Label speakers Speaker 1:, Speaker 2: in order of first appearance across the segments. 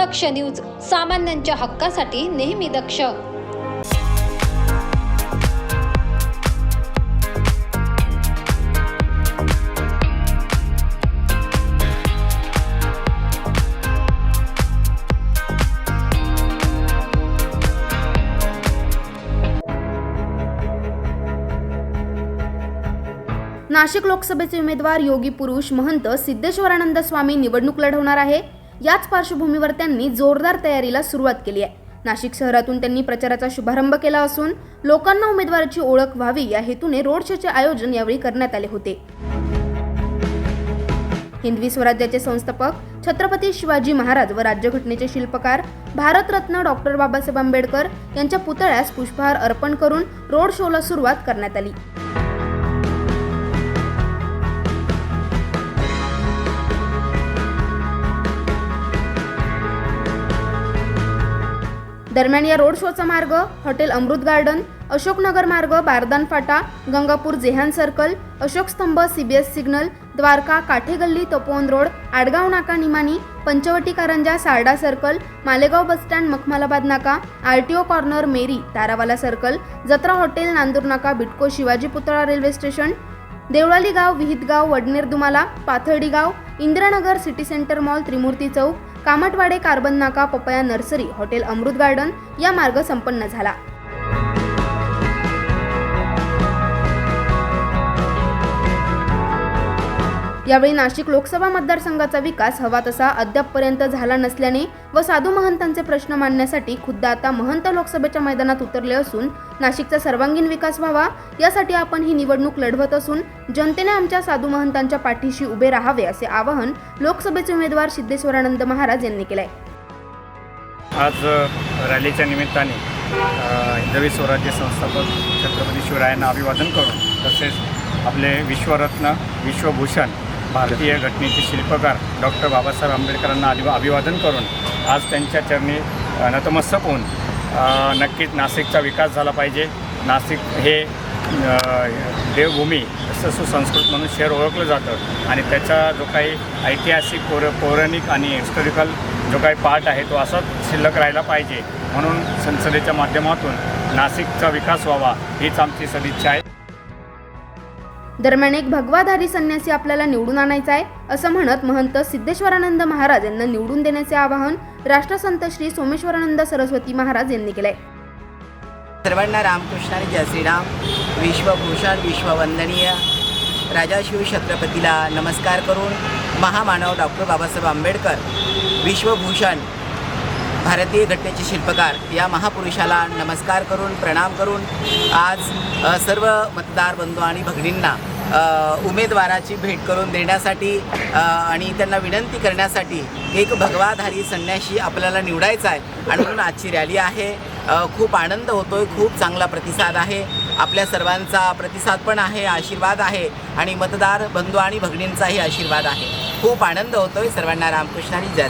Speaker 1: दक्ष news सामान्यांच्या हक्कासाठी नेहमी दक्ष.
Speaker 2: नाशिक लोकसभेचे उमेदवार योगी पुरुष महंत सिद्धेश्वरानंद स्वामी निवडणूक लढवणार आहे. याच पार्श्वभूमीवर त्यांनी जोरदार तयारीला सुरुवात केली आहे. नाशिक शहरातून त्यांनी प्रचाराचा शुभारंभ केला असून लोकांना उमेदवाराची ओळख व्हावी या हेतूने रोड शोचे आयोजन यावेळी करण्यात आले होते. हिंदवी स्वराज्याचे संस्थापक छत्रपती शिवाजी महाराज व राज्यघटनेचे शिल्पकार भारतरत्न डॉक्टर बाबासाहेब आंबेडकर यांच्या पुतळ्यास पुष्पहार अर्पण करून रोड शोला सुरुवात करण्यात आली. दरम्यान या रोड शोचा मार्ग हॉटेल अमृत गार्डन अशोकनगर मार्ग बारदान फाटा Gangapur Jehan circle Ashok Stambh CBS signal Dwarka Kathegalli Tapovan road Adgaon नाका Nimani Panchavati Karanja Sarda circle Malegaon bus stand Makhmalabad नाका RTO corner Meri Tarawala circle Jatra hotel Nandur नाका बिटको शिवाजी पुतळा railway station Deolali गाव विहितगाव वडनेर दुमाला पाथर्डी गाव Indiranagar city centre mall Trimurti चौक Kamatwade carbon नाका papaya nursery hotel Amrut garden या मार्ग संपन्न झाला. यावेळी नाशिक लोकसभा मतदारसंघाचा विकास हवा तसा अद्यापपर्यंत झाला नसल्याने व साधू महंतांचे प्रश्न मांडण्यासाठी खुद्द आता महंत लोकसभेच्या मैदानात उतरले असून नाशिकचा सर्वांगीण विकास व्हावा यासाठी आपण ही निवडणूक लढवत असून जनतेने आमच्या साधू महंतांच्या पाठीशी उभे राहावे असे आवाहन लोकसभेचे उमेदवार सिद्धेश्वरानंद महाराज यांनी केले
Speaker 3: आज रॅलीच्या निमित्ताने हिंदवी स्वराज्य संस्थापक छत्रपती शिवरायांना अभिवादन करून तसेच आपले विश्वरत्न विश्वभूषण भारतीय घटनेचे शिल्पकार डॉक्टर बाबासाहेब आंबेडकरांना अभि अभिवादन करून आज त्यांच्या चरणी नतमस्तक होऊन नक्कीच नाशिकचा विकास झाला पाहिजे. नाशिक हे देवभूमी असं सुसंस्कृत म्हणून शहर ओळखलं जातं. आणि त्याचा जो काही ऐतिहासिक पौर पौराणिक आणि हिस्टॉरिकल जो काही पार्ट आहे तो असाच शिल्लक राहिला पाहिजे. म्हणून संसदेच्या माध्यमातून नाशिकचा विकास व्हावा हीच आमची सदिच्छा आहे.
Speaker 2: दरम्यान एक भगवाधारी संन्यासी आपल्याला निवडून आणायचा आहे असं म्हणत महंत सिद्धेश्वरानंद महाराज यांना निवडून देण्याचे आवाहन राष्ट्रसंत श्री सोमेश्वरानंद सरस्वती महाराज यांनी केलंय.
Speaker 4: सर्वांना रामकृष्ण आणि जय श्रीराम. विश्वभूषण विश्ववंदनीय. राजा शिव छत्रपतीला नमस्कार करून महामानव डॉक्टर बाबासाहेब आंबेडकर विश्वभूषण भारतीय घटनेचे शिल्पकार या महापुरुषाला नमस्कार करून प्रणाम करून आज सर्व मतदार बंधू आणि भगिनींना उमेदवाराची भेट करून देण्यासाठी आणि त्यांना विनंती करण्यासाठी एक भगवाधारी संन्याशी आपल्याला निवडायचा आहे. आणि म्हणून आजची रॅली आहे. खूप आनंद होतोय. खूप चांगला प्रतिसाद आहे. आपल्या सर्वांचा प्रतिसाद पण आहे आशीर्वाद आहे. आणि मतदार बंधू आणि भगिनींचाही आशीर्वाद आहे. खूप आनंद होतोय. सर्वांना रामकृष्ण जय.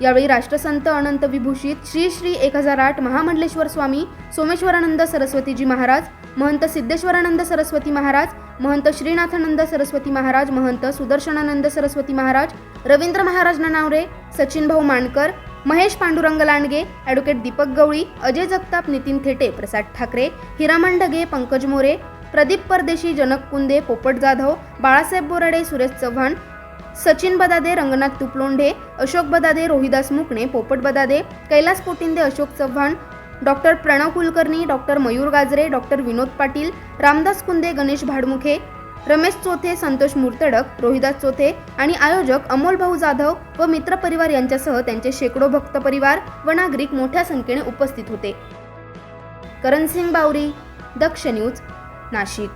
Speaker 2: यावेळी राष्ट्रसंत अनंत विभूषित श्री श्री एक हजार आठ महामंडलेश्वर स्वामी सोमेश्वरानंद सरस्वतीजी महाराज महंत सिद्धेश्वरानंद सरस्वती महाराज महंत श्रीनाथानंद सरस्वती महाराज महंत सुदर्शनानंद सरस्वती महाराज रवींद्र महाराज ननावरे सचिन भाऊ मानकर महेश पांडुरंग लांडगे ॲडव्होकेट दीपक गवळी अजय जगताप नितीन थेटे प्रसाद ठाकरे हिरामण ढगे पंकज मोरे प्रदीप परदेशी जनक कुंदे पोपट Jadhav Balasaheb Borade Suresh Chavan Sachin बदादे Ranganath तुपलोंढे Ashok Badade Rohidas Mukane Popat Badade Kailas Potinde Ashok Chavan doctor Pranav Kulkarni doctor Mayur Gajare doctor Vinod Patil Ramdas Kunde Ganesh Bhadmukhe Ramesh Chothe Santosh Murtadak Rohidas Chothe आणि आयोजक अमोल भाऊ जाधव व मित्रपरिवार यांच्यासह त्यांचे शेकडो भक्त परिवार व नागरिक मोठ्या संख्येने उपस्थित होते. करणसिंग बावरी दक्ष न्यूज नाशिक.